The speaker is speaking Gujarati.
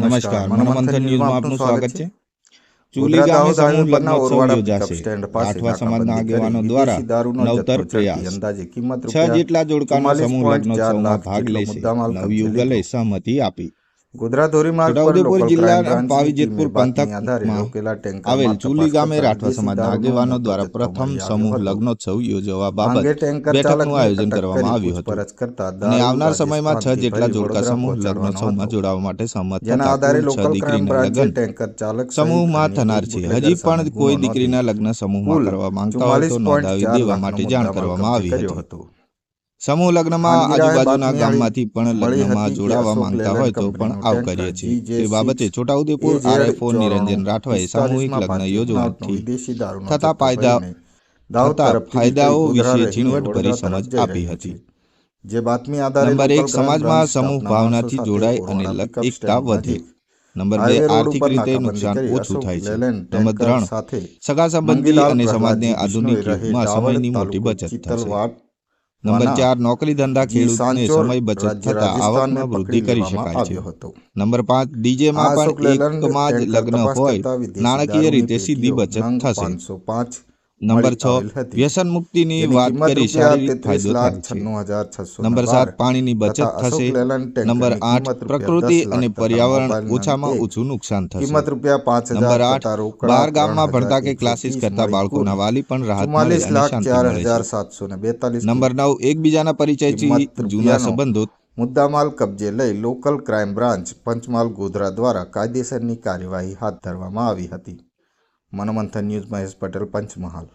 નમસ્કાર મનોમંથન ન્યૂઝમાં આપનું સ્વાગત છે। ચુલી ગામે સમૂહ લગ્ન ઉત્સવ યોજાશે આઠવા સમાજના આગેવાનો દ્વારા નવતર પ્રયાસ છ જેટલા જોડકાનો 44.4 સમૂહ લગ્નોત્સવમાં ભાગ લેશે નવયુગલે સહમતિ આપી ગોધરા ધોરીમાર્ગ પર લોકલ ટીમે બાતમી આધારે પંથકમાં આવેલ ચુલી ગામે રાઠવા સમાજના આગેવાનો દ્વારા પ્રથમ સમૂહ લગ્નોત્સવ યોજવા બાબત બેઠકનું આયોજન કરવામાં આવ્યું હતું. અને આવનાર સમયમાં છ જેટલા જોડકા સમૂહ લગ્નોત્સવમાં જોડાવા માટે સહમત જેના આધારે લોકલ ક્રાઇમ બ્રાન્ચે ટેન્કર ચાલક સમૂહમાં થનાર છે. હજી પણ કોઈ દીકરીના લગ્ન સમૂહમાં કરવા માંગતા હોય તો નોંધાવી દેવા માટે જાણ કરવામાં આવી હતો. સમૂહ લગ્નમાં આજુબાજુના ગામમાંથી પણ લગ્નમાં જોડાવા માંગતા હોય તો પણ આવકારીએ છીએ. તે બાબતે છોટાઉદેપુર આરએફઓ નિરંજન રાઠવાએ સામૂહિક લગ્ન યોજવાથી થતા ફાયદા થતા ફાયદાઓ વિશે ઝીણવટભરી સમજ આપી હતી. જે બાતમી આધારે નંબર એક સમાજમાં સમૂહ ભાવનાથી જોડાય અને એકતા વધે. નંબર બે આર્થિક રીતે નુકસાન ઓછું થાય છે. નંબર ત્રણ સગા સંબંધી અને સમાજને આધુનિક યુગમાં સમયની મોટી બચત થશે. નંબર ચાર નોકરી ધંધા ખેડૂતને સમય બચત થતા આવકમાં વૃદ્ધિ કરી શકાય છે. નંબર પાંચ ડીજેમાં માં પણ એકમાં જ લગ્ન હોય. નાણાકીય રીતે સીધી બચત થશે. 505 નંબર છ. વ્યસન મુક્તિની વાત કરી શારીરિક ફાયદો થાય છે. નંબર સાત પાણીની બચત થશે. નંબર આઠ પ્રકૃતિ અને પર્યાવરણ ઓછામાં ઓછું નુકસાન થશે. કિંમત રૂપિયા પાંચ નંબર આઠ બાર ગામમાં ભણતા કે ક્લાસીસ કરતા બાળકોના વાલી પણ રાહત મળે અને લાખ શાંતિ ચાર મળે હજાર છે સાતસો ને બેતાલીસ નંબર નવ એકબીજાના પરિચયથી કિંમત જૂના સંબંધો. મુદ્દામાલ કબજે લઈ local crime branch Panchmahal Godhra દ્વારા કાયદેસરની કાર્યવાહી હાથ ધરવામાં આવી હતી. મનોમંથન ન્યૂઝ મહેશ પટેલ પંચમહાલ